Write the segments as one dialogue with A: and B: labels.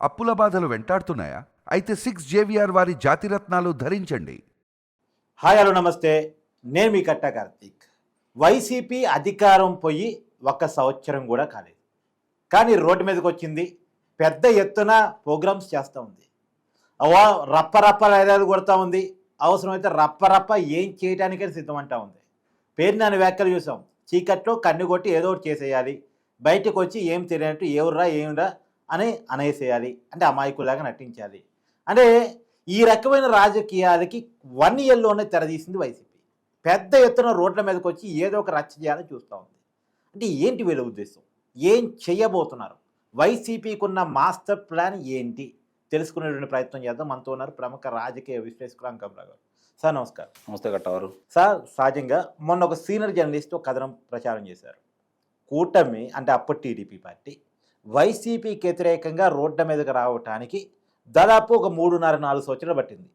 A: అప్పుల బాధలు వెంటాడుతున్నాయా? అయితే సిక్స్ జేవిఆర్ వారి జాతిరత్నాలు ధరించండి.
B: హాయ్ హలో నమస్తే. నేను మీ కట్ట కార్తీక్. వైసీపీ అధికారం పోయి ఒక్క సంవత్సరం కూడా కాలేదు. కానీ రోడ్డు మీదకి వచ్చింది. పెద్ద ఎత్తున ప్రోగ్రామ్స్ చేస్తూ ఉంది. అవా రప్ప రప్ప కొడతా ఉంది. అవసరమైతే రప్ప రప్ప ఏం చేయడానికైనా సిద్ధమంటా ఉంది. పేరు నాని వ్యాఖ్యలు చూసాం. చీకట్లో కన్ను కొట్టి ఏదో ఒకటి చేసేయాలి. బయటకు వచ్చి ఏం తెలియనట్టు ఏవుర్రా ఏమిరా అని అనేసేయాలి. అంటే అమాయకులాగా నటించాలి. అంటే ఈ రకమైన రాజకీయాలకి వన్ ఇయర్లోనే తెరదీసింది వైసీపీ. పెద్ద ఎత్తున రోడ్ల మీదకి వచ్చి ఏదో ఒక రచ్చ చేయాలని చూస్తూ ఉంది. అంటే ఏంటి వీళ్ళ ఉద్దేశం? ఏం చేయబోతున్నారు? వైసీపీకి ఉన్న మాస్టర్ ప్లాన్ ఏంటి? తెలుసుకునేటువంటి ప్రయత్నం చేద్దాం. మనతో ఉన్నారు ప్రముఖ రాజకీయ విశ్లేషకులు అంకంరావు గారు. సార్ నమస్కారం.
C: నమస్తే గట్టవారు
B: సార్ సహజంగా మొన్న ఒక సీనియర్ జర్నలిస్ట్ ఒక కథనం ప్రచారం చేశారు. కూటమి అంటే అప్పటి టీడీపీ పార్టీ వైసీపీకి వ్యతిరేకంగా రోడ్ల మీదకి రావటానికి దాదాపు ఒక మూడున్నర నాలుగు సంవత్సరాలు పట్టింది.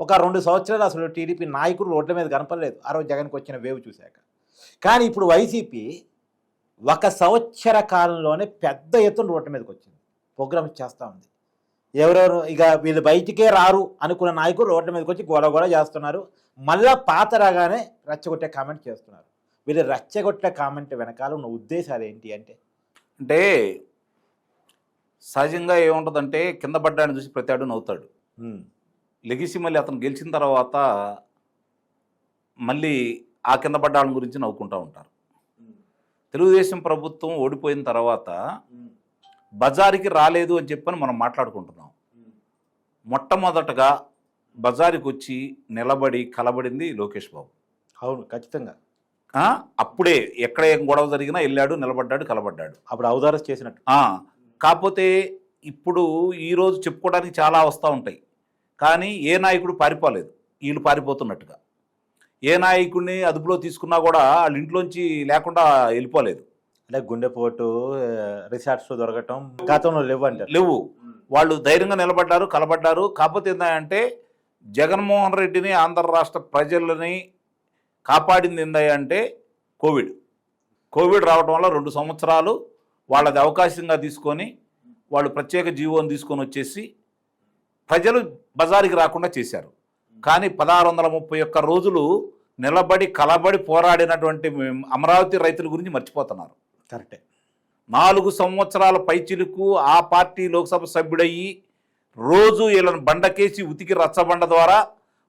B: ఒక రెండు సంవత్సరాలు అసలు టీడీపీ నాయకుడు రోడ్ల మీద కనపడలేదు. ఆ రోజు జగన్కి వచ్చిన వేవ్ చూశాక. కానీ ఇప్పుడు వైసీపీ ఒక సంవత్సర కాలంలోనే పెద్ద ఎత్తున రోడ్ల మీదకి వచ్చింది. ప్రోగ్రామ్స్ చేస్తూ ఉంది. ఎవరెవరు ఇక వీళ్ళు బయటికే రారు అనుకున్న నాయకులు రోడ్ల మీదకి వచ్చి గోడ గోడ చేస్తున్నారు. మళ్ళా పాత రాగానే రచ్చగొట్టే కామెంట్ చేస్తున్నారు. వీళ్ళు రచ్చగొట్టే కామెంట్ వెనకాల ఉన్న ఉద్దేశాలు ఏంటి అంటే
C: అంటే సహజంగా ఏముంటుందంటే కింద పడ్డాన్ని చూసి ప్రతి ఆడు నవ్వుతాడు. లెగిసి మళ్ళీ అతను గెలిచిన తర్వాత మళ్ళీ ఆ కింద పడ్డాళ్ళ గురించి నవ్వుకుంటూ ఉంటారు. తెలుగుదేశం ప్రభుత్వం ఓడిపోయిన తర్వాత బజారుకి రాలేదు అని చెప్పని మనం మాట్లాడుకుంటున్నాం. మొట్టమొదటగా బజారుకి వచ్చి నిలబడి కలబడింది లోకేష్ బాబు.
B: అవును ఖచ్చితంగా.
C: అప్పుడే ఎక్కడ ఏం గొడవ జరిగినా వెళ్ళాడు నిలబడ్డాడు కలబడ్డాడు.
B: అప్పుడు అవదారస్ చేసినట్టు.
C: కాకపోతే ఇప్పుడు ఈరోజు చెప్పుకోవడానికి చాలా వస్తూ ఉంటాయి. కానీ ఏ నాయకుడు పారిపోలేదు. వీళ్ళు పారిపోతున్నట్టుగా. ఏ నాయకుడిని అదుపులో తీసుకున్నా కూడా వాళ్ళ ఇంట్లోంచి లేకుండా వెళ్ళిపోలేదు.
B: అంటే గుండెపోటు రిసార్ట్స్ దొరకటం గతంలో లేవు అంటారు.
C: లేవు. వాళ్ళు ధైర్యంగా నిలబడ్డారు కలబడ్డారు. కాకపోతే ఏంటంటే జగన్మోహన్ రెడ్డిని ఆంధ్ర రాష్ట్ర ప్రజలని కాపాడింది ఏంటంటే కోవిడ్. కోవిడ్ రావడం వల్ల రెండు సంవత్సరాలు వాళ్ళది అవకాశంగా తీసుకొని వాళ్ళు ప్రత్యేక జీవోని తీసుకొని వచ్చేసి ప్రజలు బజారుకి రాకుండా చేశారు. కానీ పదహారు వందల ముప్పై ఒక్క రోజులు నిలబడి కలబడి పోరాడినటువంటి అమరావతి రైతుల గురించి మర్చిపోతున్నారు.
B: కరెక్టే.
C: నాలుగు సంవత్సరాల పైచిలుకు ఆ పార్టీ లోక్సభ సభ్యుడయ్యి రోజు వీళ్ళని బండకేసి ఉతికి రచ్చబండ ద్వారా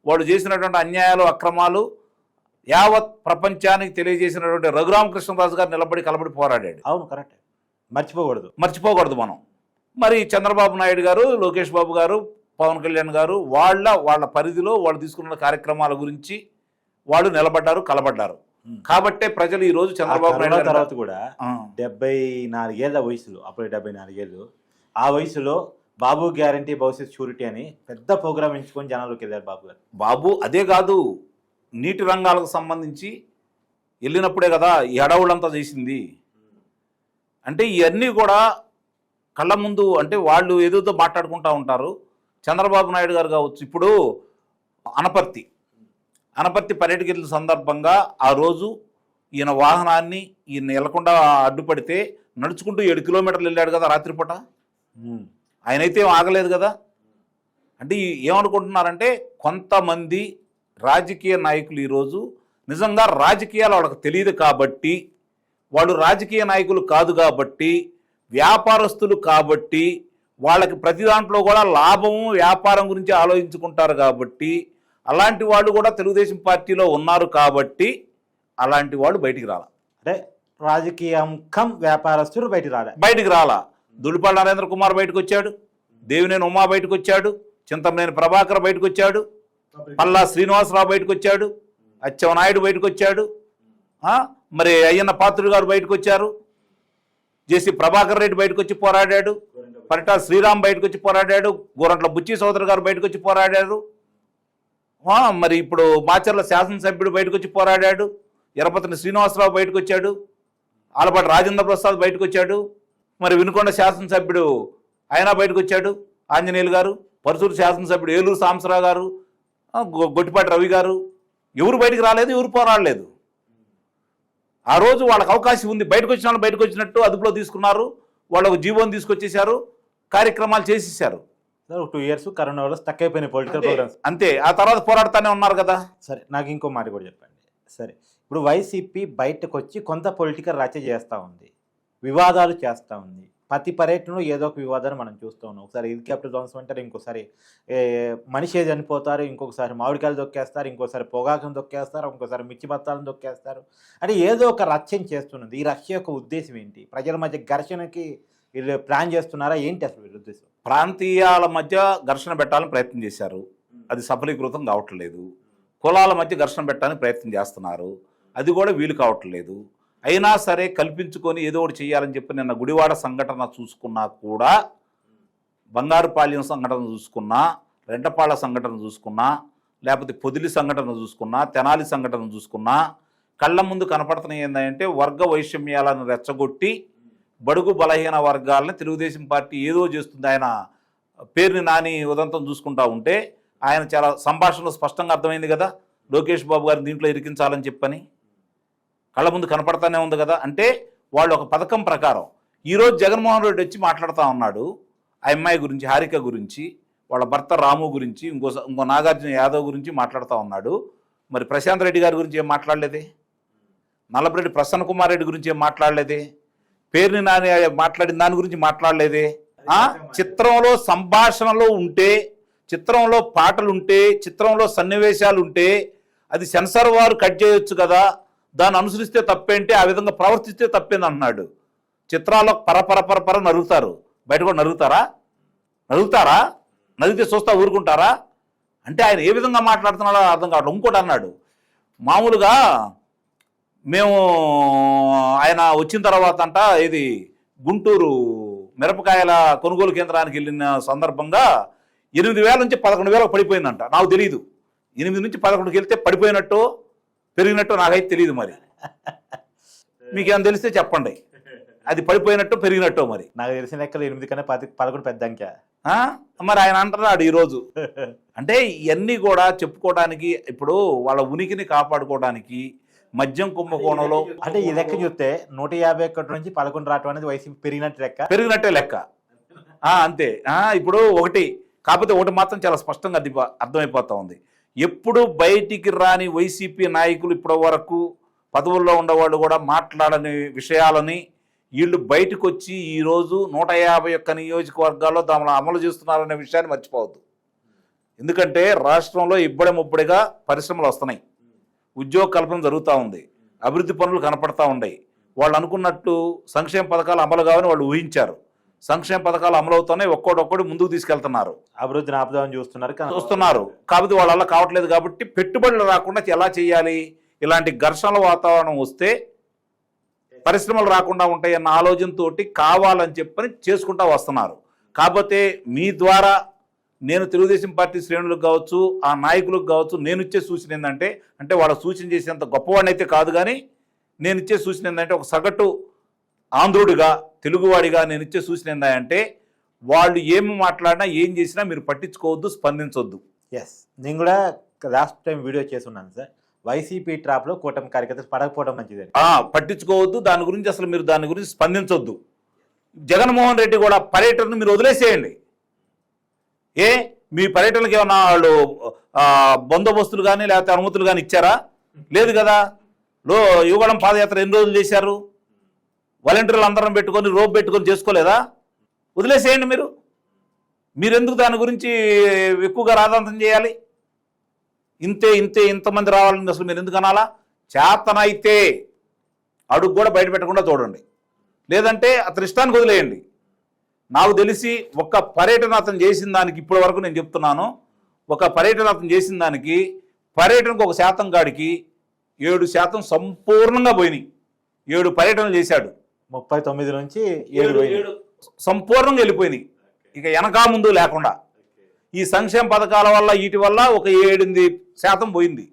C: వాడు చేసినటువంటి అన్యాయాలు అక్రమాలు యావత్ ప్రపంచానికి తెలియజేసినటువంటి రఘురామకృష్ణరాజు గారు నిలబడి కలబడి పోరాడాడు.
B: అవును కరెక్టే. మర్చిపోకూడదు.
C: మర్చిపోకూడదు మనం. మరి చంద్రబాబు నాయుడు గారు లోకేష్ బాబు గారు పవన్ కళ్యాణ్ గారు వాళ్ళ వాళ్ళ పరిధిలో వాళ్ళు తీసుకున్న కార్యక్రమాల గురించి వాళ్ళు నిలబడ్డారు కలబడ్డారు. కాబట్టే ప్రజలు ఈ రోజు చంద్రబాబు నాయుడు
B: తర్వాత కూడా డెబ్బై నాలుగేళ్ళ వయసులో అప్పుడు డెబ్బై నాలుగేళ్ళు ఆ వయసులో బాబు గ్యారంటీ భవిష్యత్ షూరిటీ అని పెద్ద ప్రోగ్రామ్ ఎంచుకొని జనాల్లోకి వెళ్ళారు బాబు గారు.
C: బాబు అదే కాదు నీటి రంగాలకు సంబంధించి వెళ్ళినప్పుడే కదా ఈ అడవులంతా చేసింది. అంటే ఇవన్నీ కూడా కళ్ళ ముందు అంటే వాళ్ళు ఏదేదో మాట్లాడుకుంటూ ఉంటారు. చంద్రబాబు నాయుడు గారు కావచ్చు ఇప్పుడు అనపర్తి. అనపర్తి పర్యటకెళ్ళిన సందర్భంగా ఆ రోజు ఈయన వాహనాన్ని ఈయన వెళ్ళకుండా అడ్డుపడితే నడుచుకుంటూ ఏడు కిలోమీటర్లు వెళ్ళాడు కదా రాత్రిపూట. ఆయనైతే ఏం ఆగలేదు కదా. అంటే ఏమనుకుంటున్నారంటే కొంతమంది రాజకీయ నాయకులు ఈరోజు నిజంగా రాజకీయాలు వాళ్ళకి తెలియదు కాబట్టి వాళ్ళు రాజకీయ నాయకులు కాదు కాబట్టి వ్యాపారస్తులు కాబట్టి వాళ్ళకి ప్రతి దాంట్లో కూడా లాభము వ్యాపారం గురించి ఆలోచించుకుంటారు కాబట్టి అలాంటి వాళ్ళు కూడా తెలుగుదేశం పార్టీలో ఉన్నారు కాబట్టి అలాంటి వాళ్ళు బయటికి రాల.
B: అంటే రాజకీయం కం వ్యాపారస్తులు బయట రాలే.
C: బయటికి రాలా. దులిపాల నరేంద్ర కుమార్ బయటకు వచ్చాడు. దేవినేని ఉమా బయటకు వచ్చాడు. చింతమనేని ప్రభాకర్ బయటకు వచ్చాడు. పల్లా శ్రీనివాసరావు బయటకు వచ్చాడు అచ్చెవనాయుడు బయటకు వచ్చాడు మరి అయ్యన్న పాత్రుడు గారు బయటకు వచ్చారు జేసీ ప్రభాకర్ రెడ్డి బయటకు వచ్చి పోరాడాడు పరిటా శ్రీరామ్ బయటకు వచ్చి పోరాడాడు గోరంట్ల బుచ్చి సోదరు గారు బయటకు వచ్చి పోరాడారు మరి ఇప్పుడు మాచర్ల శాసనసభ్యుడు బయటకు వచ్చి పోరాడాడు ఎరపతిని శ్రీనివాసరావు బయటకు వచ్చాడు ఆలపాటి రాజేంద్ర ప్రసాద్ బయటకు వచ్చాడు మరి వినుకొండ శాసనసభ్యుడు ఆయన బయటకు వచ్చాడు ఆంజనేయులు గారు పరుసూరు శాసనసభ్యుడు ఏలూరు సాంసరావు గారు గొట్టిపాటి రవి గారు ఎవరు బయటికి రాలేదు ఎవరు పోరాడలేదు. ఆ రోజు వాళ్ళకి అవకాశం ఉంది బయటకు వచ్చిన వాళ్ళు బయటకు వచ్చినట్టు అదుపులో తీసుకున్నారు వాళ్ళకు జీవోని తీసుకొచ్చేశారు కార్యక్రమాలు చేసేసారు
B: సార్ టూ ఇయర్స్ కరోనా వల్ల స్టక్ అయిపోయినాయి పొలిటికల్. ప్రోగ్రామ్స్
C: అంతే ఆ తర్వాత పోరాడుతూనే ఉన్నారు కదా.
B: సరే నాకు ఇంకో మాట కూడా చెప్పండి. సరే ఇప్పుడు వైసీపీ బయటకు వచ్చి కొంత పొలిటికల్ రచ చేస్తూ ఉంది వివాదాలు చేస్తూ ఉంది. ప్రతి పర్యటనలో ఏదో ఒక వివాదాన్ని మనం చూస్తూ ఉన్నాం. ఒకసారి హెలికాప్టర్ ధ్వంసం అంటారు ఇంకోసారి మనిషి చనిపోతారు ఇంకొకసారి మామిడికాయలు దొక్కేస్తారు ఇంకోసారి పొగాకును దొక్కేస్తారు ఇంకోసారి మిర్చి బత్తాలను దొక్కేస్తారు. అంటే ఏదో ఒక రచ్చం చేస్తున్నది. ఈ రచ్చ యొక్క ఉద్దేశం ఏంటి? ప్రజల మధ్య ఘర్షణకి వీళ్ళు ప్లాన్ చేస్తున్నారా? ఏంటి అసలు వీళ్ళ ఉద్దేశం?
C: ప్రాంతీయాల మధ్య ఘర్షణ పెట్టాలని ప్రయత్నం చేశారు. అది సఫలీకృతం కావట్లేదు. కులాల మధ్య ఘర్షణ పెట్టడానికి ప్రయత్నం చేస్తున్నారు. అది కూడా వీలు కావట్లేదు. అయినా సరే కల్పించుకొని ఏదో ఒకటి చేయాలని చెప్పి నిన్న గుడివాడ సంఘటన చూసుకున్నా కూడా బంగారుపాళ్యం సంఘటన చూసుకున్నా రెంటపాళ్ళ సంఘటన చూసుకున్నా లేకపోతే పొదిలి సంఘటన చూసుకున్నా తెనాలి సంఘటన చూసుకున్నా కళ్ళ ముందు కనపడుతున్నాయి ఏంటంటే వర్గ వైషమ్యాలను రెచ్చగొట్టి బడుగు బలహీన వర్గాలను తెలుగుదేశం పార్టీ ఏదో చేస్తుంది. ఆయన పేరుని నాని ఉదంతం చూసుకుంటా ఉంటే ఆయన చాలా సంభాషణలో స్పష్టంగా అర్థమైంది కదా లోకేష్ బాబు గారిని దీంట్లో ఇరికించాలని చెప్పని. కళ్ళ ముందు కనపడతానే ఉంది కదా? అంటే వాళ్ళు ఒక పథకం ప్రకారం ఈరోజు జగన్మోహన్ రెడ్డి వచ్చి మాట్లాడుతూ ఉన్నాడు ఆ అమ్మాయి గురించి హారిక గురించి వాళ్ళ భర్త రాము గురించి ఇంకో ఇంకో నాగార్జున యాదవ్ గురించి మాట్లాడుతూ ఉన్నాడు. మరి ప్రశాంత్ రెడ్డి గారి గురించి ఏం మాట్లాడలేదే? నల్లపరెడ్డి ప్రసన్న కుమార్ రెడ్డి గురించి ఏం మాట్లాడలేదే? పేరుని నాని మాట్లాడిన దాని గురించి మాట్లాడలేదే? చిత్రంలో సంభాషణలో ఉంటే చిత్రంలో పాటలుంటే చిత్రంలో సన్నివేశాలు ఉంటే అది సెన్సార్ వారు కట్ చేయొచ్చు కదా? దాన్ని అనుసరిస్తే తప్పేంటి? ఆ విధంగా ప్రవర్తిస్తే తప్పేంది అంటున్నాడు చిత్రాల్లో పరపర పరపర నరుగుతారు బయట కూడా నరుగుతారా నరుగుతారా నరిగితే చూస్తా ఊరుకుంటారా? అంటే ఆయన ఏ విధంగా మాట్లాడుతున్నాడో అర్థం కావట్లేదు. ఇంకోటి అన్నాడు. మామూలుగా మేము ఆయన వచ్చిన తర్వాత అంట ఇది గుంటూరు మిరపకాయల కొనుగోలు కేంద్రానికి వెళ్ళిన సందర్భంగా ఎనిమిది వేల నుంచి పదకొండు వేలకు పడిపోయిందంట. నాకు తెలియదు ఎనిమిది నుంచి పదకొండుకి వెళ్తే పడిపోయినట్టు పెరిగినట్టు నాకైతే తెలియదు మరి. మీకేం తెలిస్తే చెప్పండి. అది పడిపోయినట్టు పెరిగినట్టు మరి.
B: నాకు తెలిసిన లెక్కలు ఎనిమిది కన్నా పది పదకొండు పెద్ద అంకె?
C: మరి ఆయన అంటున్నాడు ఈరోజు. అంటే ఇవన్నీ కూడా చెప్పుకోవడానికి ఇప్పుడు వాళ్ళ ఉనికిని కాపాడుకోవడానికి మద్యం కుంభకోణంలో
B: అంటే ఈ లెక్క చూస్తే నూట యాభై ఒకటి నుంచి పదకొండు రావటం అనేది వైసీపీ పెరిగినట్టు లెక్క.
C: పెరిగినట్టే లెక్క. ఆ, అంతే. ఇప్పుడు ఒకటి. కాకపోతే ఒకటి మాత్రం చాలా స్పష్టంగా అర్థమైపోతా ఉంది. ఎప్పుడూ బయటికి రాని వైసీపీ నాయకులు ఇప్పటి వరకు పదవుల్లో ఉన్నవాళ్ళు కూడా మాట్లాడని విషయాలని వీళ్ళు బయటకు వచ్చి ఈరోజు నూట యాభై ఒక్క నియోజకవర్గాల్లో తమను అమలు చేస్తున్నారనే విషయాన్ని మర్చిపోవద్దు. ఎందుకంటే రాష్ట్రంలో ఇబ్బడి ముబ్బడిగా పరిశ్రమలు వస్తున్నాయి. ఉద్యోగ కల్పన జరుగుతూ ఉంది. అభివృద్ధి పనులు కనపడతా ఉన్నాయి. వాళ్ళు అనుకున్నట్టు సంక్షేమ పథకాలు అమలు కావని వాళ్ళు ఊహించారు. సంక్షేమ పథకాలు అమలు అవుతున్నాయి ఒక్కోటొక్కటి ముందుకు తీసుకెళ్తున్నారు.
B: అభివృద్ధిని ఆపుదామని చూస్తున్నారు
C: చూస్తున్నారు. కాబట్టి వాళ్ళ కావట్లేదు కాబట్టి పెట్టుబడులు రాకుండా ఎలా చేయాలి? ఇలాంటి ఘర్షణల వాతావరణం వస్తే పరిశ్రమలు రాకుండా ఉంటాయన్న ఆలోచనతో కావాలని చెప్పని చేసుకుంటా వస్తున్నారు. కాకపోతే మీ ద్వారా నేను తెలుగుదేశం పార్టీ శ్రేణులకు కావచ్చు ఆ నాయకులకు కావచ్చు నేను ఇచ్చే సూచన ఏంటంటే అంటే వాళ్ళ సూచన చేసేంత గొప్పవాడిని అయితే కాదు కానీ నేను ఇచ్చే సూచన ఏంటంటే ఒక సగటు ఆంధ్రుడిగా తెలుగువాడిగా నేను ఇచ్చే సూచన ఏంటంటే వాళ్ళు ఏమి మాట్లాడినా ఏం చేసినా మీరు పట్టించుకోవద్దు స్పందించొద్దు.
B: ఎస్ నేను కూడా లాస్ట్ టైం వీడియో చేసి ఉన్నాను సార్ వైసీపీ ట్రాప్లో కూటమి కార్యకర్తలు పడకపోవడం మంచిదని
C: ఆ, పట్టించుకోవద్దు దాని గురించి అసలు మీరు దాని గురించి స్పందించొద్దు. జగన్మోహన్ రెడ్డి కూడా పర్యటనను మీరు వదిలేసేయండి. ఏ మీ పర్యటనకి ఏమన్నా వాళ్ళు బందోబస్తులు కానీ లేకపోతే అనుమతులు కానీ ఇచ్చారా? లేదు కదా. లో యువగళం పాదయాత్ర ఎన్ని రోజులు చేశారు? వాలంటీర్లు అందరం పెట్టుకొని రోప్ పెట్టుకొని చేసుకోలేదా? వదిలేసేయండి మీరు. మీరెందుకు దాని గురించి ఎక్కువగా రాధాంతం చేయాలి? ఇంతే ఇంతే ఇంతమంది రావాలని అసలు మీరు ఎందుకు అనాలా? చేతనైతే అడుగు కూడా బయట పెట్టకుండా చూడండి లేదంటే అతని ఇష్టానికి వదిలేయండి. నాకు తెలిసి ఒక పర్యటన అతను చేసిన దానికి ఇప్పటి వరకు నేను చెప్తున్నాను. ఒక పర్యటన అతను చేసిన దానికి పర్యటనకు ఒక శాతం కాడికి ఏడు శాతం సంపూర్ణంగా పోయినాయి. ఏడు పర్యటనలు చేశాడు.
B: ముప్పై తొమ్మిది నుంచి ఏడు.
C: సంపూర్ణంగా వెళ్ళిపోయినాయి ఇక వెనక ముందు లేకుండా. ఈ సంక్షేమ పథకాల వల్ల వీటి వల్ల ఒక ఏడెనిమిది శాతం పోయింది.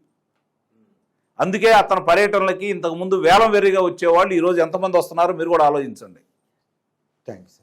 C: అందుకే అతని పర్యటనలకి ఇంతకుముందు వేలం వెర్రిగా వచ్చేవాళ్ళు ఈరోజు ఎంతమంది వస్తున్నారో మీరు కూడా ఆలోచించండి.
B: థ్యాంక్స్